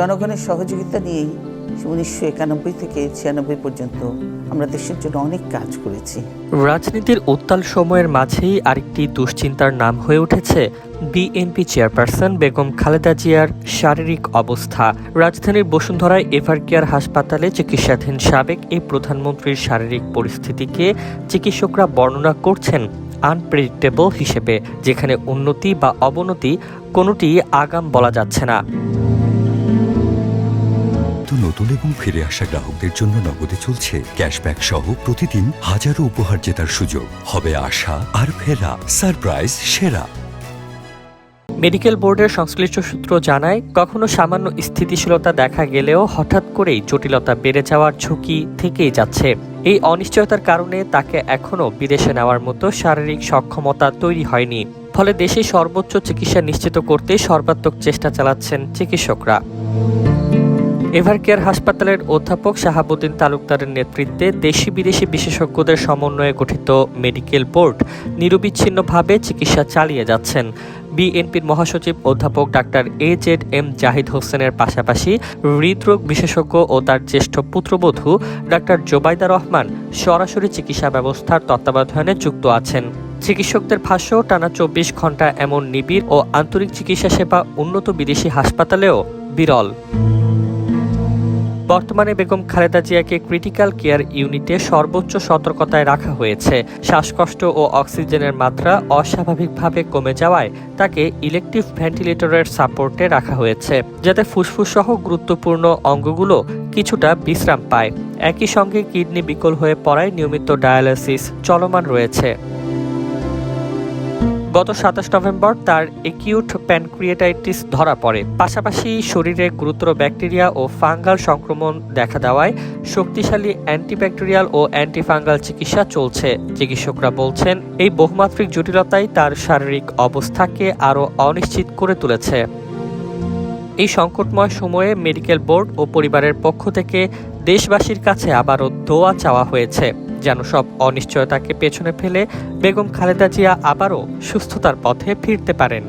জনগণের সহযোগিতা নিয়েই উনিশশো একানব্বই থেকে ছিয়ানব্বই পর্যন্ত আমরা দেশের জন্য অনেক কাজ করেছি। রাজনীতির উত্তাল সময়ের মাঝেই আরেকটি দুশ্চিন্তার নাম হয়ে উঠেছে বিএনপি চেয়ারপারসন বেগম খালেদা জিয়ার শারীরিক অবস্থা। রাজধানীর বসুন্ধরায় এভার কেয়ার হাসপাতালে চিকিৎসাধীন সাবেক এই প্রধানমন্ত্রীর শারীরিক পরিস্থিতিকে চিকিৎসকরা বর্ণনা করছেন আনপ্রেডিক্টেবল হিসেবে, যেখানে উন্নতি বা অবনতি কোনোটি আগাম বলা যাচ্ছে না। তো নতুন এবং ফিরে আসা গ্রাহকদের জন্য নগদে চলছে ক্যাশব্যাক সহ প্রতিদিন হাজারো উপহার জেতার সুযোগ। হবে আশা আর ফেরা। সারপ্রাইজ, সেরা। মেডিকেল বোর্ডের সংশ্লিষ্ট সূত্র জানায়, কখনো সামান্য স্থিতিশীলতা দেখা গেলেও হঠাৎ করেই জটিলতা বেড়ে যাওয়ার ঝুঁকি থেকেই যাচ্ছে। এই অনিশ্চয়তার কারণে তাকে এখনও বিদেশে নেওয়ার মতো শারীরিক সক্ষমতা তৈরি হয়নি। ফলে দেশে সর্বোচ্চ চিকিৎসা নিশ্চিত করতে সর্বাত্মক চেষ্টা চালাচ্ছেন চিকিৎসকরা। এভারকেয়ার হাসপাতালের অধ্যাপক শাহাবুদ্দিন তালুকদারের নেতৃত্বে দেশি বিদেশি বিশেষজ্ঞদের সমন্বয়ে গঠিত মেডিকেল বোর্ড নিরবিচ্ছিন্নভাবে চিকিৎসা চালিয়ে যাচ্ছেন। বিএনপির মহাসচিব অধ্যাপক doctor A Z M Zahid হোসেনের পাশাপাশি হৃদরোগ বিশেষজ্ঞ ও তার জ্যেষ্ঠ পুত্রবধূ ডাক্তার জোবাইদা রহমান সরাসরি চিকিৎসা ব্যবস্থার তত্ত্বাবধানে যুক্ত আছেন। চিকিৎসকদের ভাষ্য, টানা চব্বিশ ঘণ্টা এমন নিবিড় ও আন্তরিক চিকিৎসা সেবা উন্নত বিদেশি হাসপাতালেও বিরল। বর্তমানে বেগম খালেদা জিয়াকে ক্রিটিক্যাল কেয়ার ইউনিটে সর্বোচ্চ সতর্কতায় রাখা হয়েছে। শ্বাসকষ্ট ও অক্সিজেনের মাত্রা অস্বাভাবিকভাবে কমে যাওয়ায় তাকে ইলেকটিভ ভেন্টিলেটরের সাপোর্টে রাখা হয়েছে, যাতে ফুসফুস সহ গুরুত্বপূর্ণ অঙ্গগুলো কিছুটা বিশ্রাম পায়। একই সঙ্গে কিডনি বিকল হয়ে পড়ায় নিয়মিত ডায়ালিসিস চলমান রয়েছে। গত সাতাশ নভেম্বর তার একিউট প্যানক্রিয়েটাইটিস ধরা পড়ে। পাশাপাশি শরীরে গুরুতর ব্যাকটেরিয়া ও ফাঙ্গাল সংক্রমণ দেখা দেওয়ায় শক্তিশালী অ্যান্টিব্যাকটেরিয়াল ও অ্যান্টিফাঙ্গাল চিকিৎসা চলছে। চিকিৎসকরা বলছেন, এই বহুমাত্রিক জটিলতাই তার শারীরিক অবস্থাকে আরও অনিশ্চিত করে তুলেছে। এই সংকটময় সময়ে মেডিকেল বোর্ড ও পরিবারের পক্ষ থেকে দেশবাসীর কাছে আবারও দোয়া চাওয়া হয়েছে। যেন সব অনিশ্চয়তাকে পেছনে ফেলে বেগম খালেদা জিয়া আবারও সুস্থতার পথে ফিরতে পারেন।